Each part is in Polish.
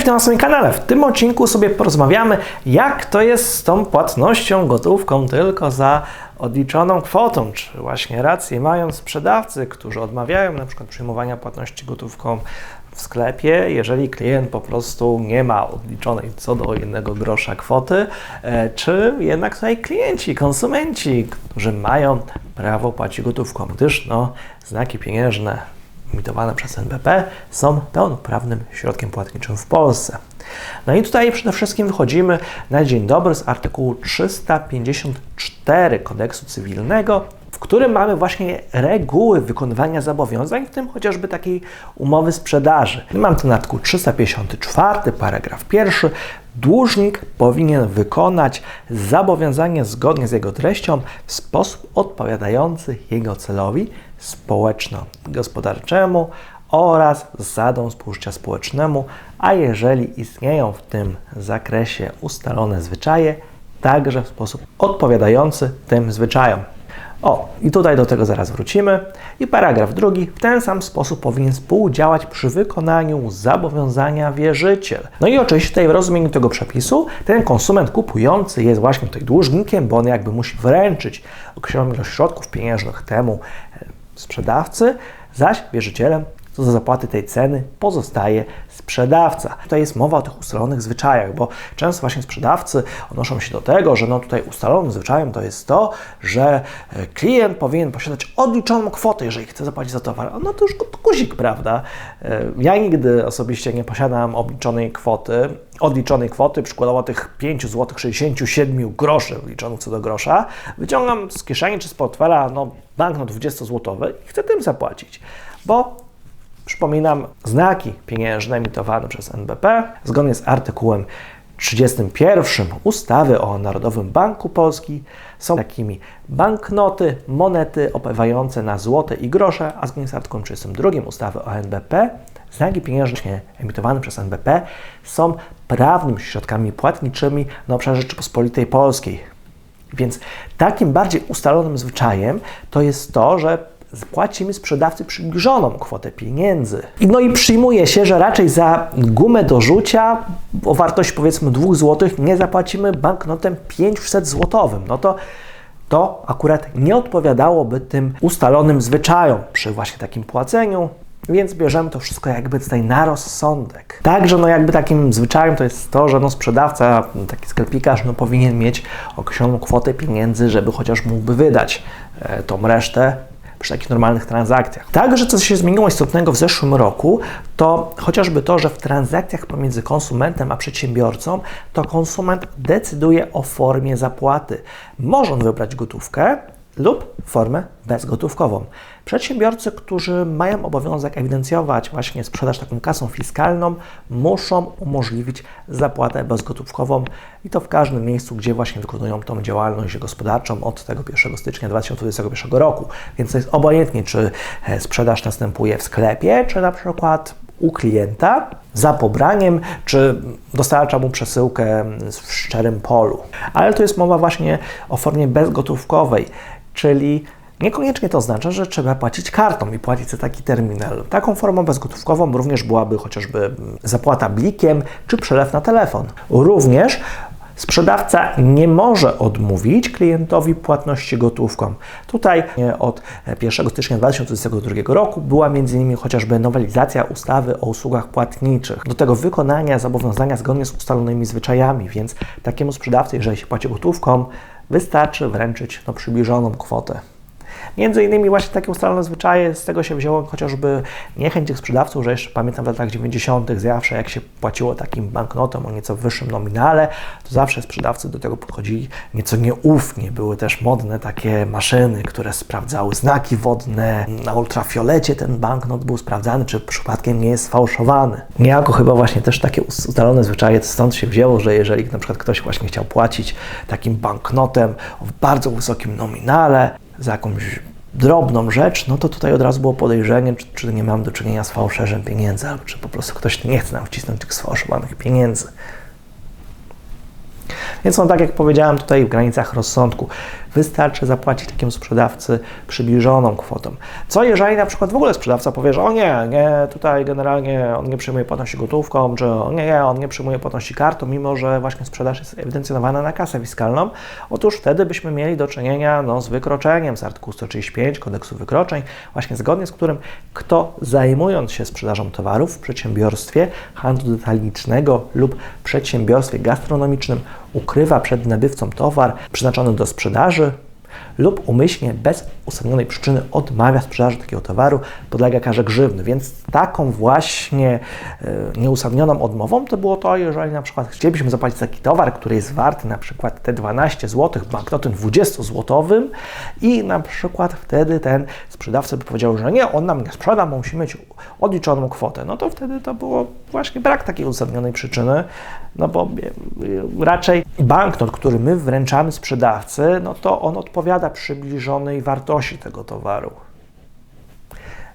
Witam na swoim kanale. W tym odcinku sobie porozmawiamy, jak to jest z tą płatnością gotówką tylko za odliczoną kwotą. Czy właśnie rację mają sprzedawcy, którzy odmawiają na przykład przyjmowania płatności gotówką w sklepie, jeżeli klient po prostu nie ma odliczonej co do jednego grosza kwoty, e, czy jednak tutaj klienci, konsumenci, którzy mają prawo płacić gotówką, gdyż no, znaki pieniężne emitowane przez NBP są pełnoprawnym środkiem płatniczym w Polsce. No i tutaj przede wszystkim wychodzimy na dzień dobry z artykułu 354 kodeksu cywilnego, którym mamy właśnie reguły wykonywania zobowiązań, w tym chociażby takiej umowy sprzedaży. Mam ten artykuł 354, paragraf pierwszy. Dłużnik powinien wykonać zobowiązanie zgodnie z jego treścią w sposób odpowiadający jego celowi społeczno-gospodarczemu oraz zasadom współżycia społecznemu, a jeżeli istnieją w tym zakresie ustalone zwyczaje, także w sposób odpowiadający tym zwyczajom. O, i tutaj do tego zaraz wrócimy. I paragraf drugi. W ten sam sposób powinien współdziałać przy wykonaniu zobowiązania wierzyciel. No i oczywiście tutaj w rozumieniu tego przepisu ten konsument kupujący jest właśnie tutaj dłużnikiem, bo on jakby musi wręczyć określoną ilość środków pieniężnych temu e, sprzedawcy, zaś wierzycielem co za zapłaty tej ceny pozostaje sprzedawca. Tutaj jest mowa o tych ustalonych zwyczajach, bo często właśnie sprzedawcy odnoszą się do tego, że no tutaj ustalonym zwyczajem to jest to, że e, klient powinien posiadać odliczoną kwotę, jeżeli chce zapłacić za towar. No to już guzik, prawda? E, ja nigdy osobiście nie posiadam obliczonej kwoty, odliczonej kwoty, przykładowo tych 5 zł 67 groszy wliczonych co do grosza, wyciągam z kieszeni czy z portfela no, banknot 20 złotowy i chcę tym zapłacić, bo Przypominam, znaki pieniężne emitowane przez NBP zgodnie z artykułem 31 ustawy o Narodowym Banku Polski są takimi banknoty, monety opływające na złote i grosze, a zgodnie z artykułem 32 ustawy o NBP znaki pieniężne emitowane przez NBP są prawnymi środkami płatniczymi na obszarze Rzeczypospolitej Polskiej. Więc takim bardziej ustalonym zwyczajem to jest to, że płacimy sprzedawcy przybliżoną kwotę pieniędzy. No i przyjmuje się, że raczej za gumę do rzucia o wartości powiedzmy 2 zł nie zapłacimy banknotem 500 złotowym. No to to akurat nie odpowiadałoby tym ustalonym zwyczajom przy właśnie takim płaceniu. Więc bierzemy to wszystko jakby tutaj na rozsądek. Także no jakby takim zwyczajem to jest to, że no sprzedawca, taki sklepikarz no powinien mieć określoną kwotę pieniędzy, żeby chociaż mógłby wydać e, tą resztę przy takich normalnych transakcjach. Także co się zmieniło istotnego w zeszłym roku, to chociażby to, że w transakcjach pomiędzy konsumentem a przedsiębiorcą, to konsument decyduje o formie zapłaty. Może on wybrać gotówkę, lub formę bezgotówkową. Przedsiębiorcy, którzy mają obowiązek ewidencjować właśnie sprzedaż taką kasą fiskalną, muszą umożliwić zapłatę bezgotówkową i to w każdym miejscu, gdzie właśnie wykonują tą działalność gospodarczą od tego 1 stycznia 2021 roku. Więc to jest obojętnie, czy e, sprzedaż następuje w sklepie, czy na przykład u klienta za pobraniem, czy dostarcza mu przesyłkę w szczerym polu. Ale to jest mowa właśnie o formie bezgotówkowej czyli Niekoniecznie to oznacza, że trzeba płacić kartą i płacić za taki terminal. Taką formą bezgotówkową również byłaby chociażby zapłata blikiem czy przelew na telefon. Również Sprzedawca nie może odmówić klientowi płatności gotówką. Tutaj od 1 stycznia 2022 roku była m.in. chociażby nowelizacja ustawy o usługach płatniczych. Do tego wykonania zobowiązania zgodnie z ustalonymi zwyczajami, więc takiemu sprzedawcy, jeżeli się płaci gotówką, wystarczy wręczyć no, przybliżoną kwotę. Między innymi właśnie takie ustalone zwyczaje, z tego się wzięło chociażby niechęć tych sprzedawców, że jeszcze pamiętam w latach 90. zawsze jak się płaciło takim banknotem o nieco wyższym nominale, to zawsze sprzedawcy do tego podchodzili nieco nieufnie. Były też modne takie maszyny, które sprawdzały znaki wodne. Na ultrafiolecie ten banknot był sprawdzany, czy przypadkiem nie jest sfałszowany. Niejako chyba właśnie też takie ustalone zwyczaje stąd się wzięło, że jeżeli na przykład ktoś właśnie chciał płacić takim banknotem w bardzo wysokim nominale, za jakąś drobną rzecz, no to tutaj od razu było podejrzenie, czy, czy nie mam do czynienia z fałszerzem pieniędzy, albo czy po prostu ktoś nie chce nam wcisnąć tych sfałszowanych pieniędzy. Więc no tak jak powiedziałem tutaj w granicach rozsądku. Wystarczy zapłacić takiemu sprzedawcy przybliżoną kwotą. Co jeżeli na przykład w ogóle sprzedawca powie, że o nie, nie, tutaj generalnie on nie przyjmuje płatności gotówką, czy o nie, nie, on nie przyjmuje płatności kartą, mimo że właśnie sprzedaż jest ewidencjonowana na kasę fiskalną, otóż wtedy byśmy mieli do czynienia no, z wykroczeniem z artykułu 135 kodeksu wykroczeń, właśnie zgodnie z którym kto zajmując się sprzedażą towarów w przedsiębiorstwie handlu detalicznego lub przedsiębiorstwie gastronomicznym ukrywa przed nabywcą towar przeznaczony do sprzedaży lub umyślnie bez uzasadnionej przyczyny odmawia sprzedaży takiego towaru, podlega karze grzywny. Więc taką właśnie e, nieuzasadnioną odmową to było to, jeżeli na przykład chcielibyśmy zapłacić za taki towar, który jest warty na przykład te 12 zł banknotem 20-złotowym i na przykład wtedy ten sprzedawca by powiedział, że nie, on nam nie sprzeda, bo musimy mieć odliczoną kwotę. No to wtedy to było właśnie brak takiej uzasadnionej przyczyny, no bo e, raczej banknot, który my wręczamy sprzedawcy, no to on odpowiada przybliżonej wartości tego towaru.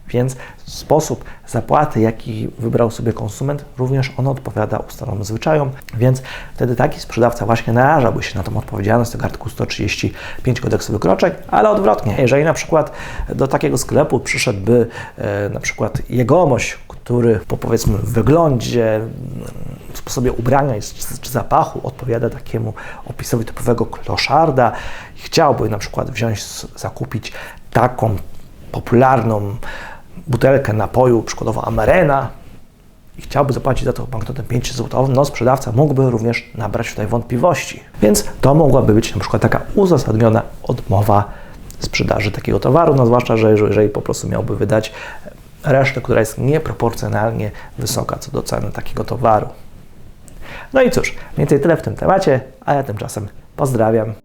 Więc sposób zapłaty, jaki wybrał sobie konsument, również on odpowiada ustalonym zwyczajom, więc wtedy taki sprzedawca właśnie narażałby się na tą odpowiedzialność tego artykułu 135 kodeksu wykroczeń, ale odwrotnie, jeżeli na przykład do takiego sklepu przyszedłby e, na przykład jegomość, który po powiedzmy wyglądzie, sposobie ubrania czy zapachu odpowiada takiemu opisowi typowego kloszarda chciałby na przykład wziąć, zakupić taką popularną butelkę napoju, przykładowo Amerena, i chciałby zapłacić za to banknotem 5 zł, no sprzedawca mógłby również nabrać tutaj wątpliwości. Więc to mogłaby być na przykład taka uzasadniona odmowa sprzedaży takiego towaru, no zwłaszcza, że jeżeli po prostu miałby wydać resztę, która jest nieproporcjonalnie wysoka co do ceny takiego towaru. No i cóż, mniej więcej tyle w tym temacie, a ja tymczasem pozdrawiam.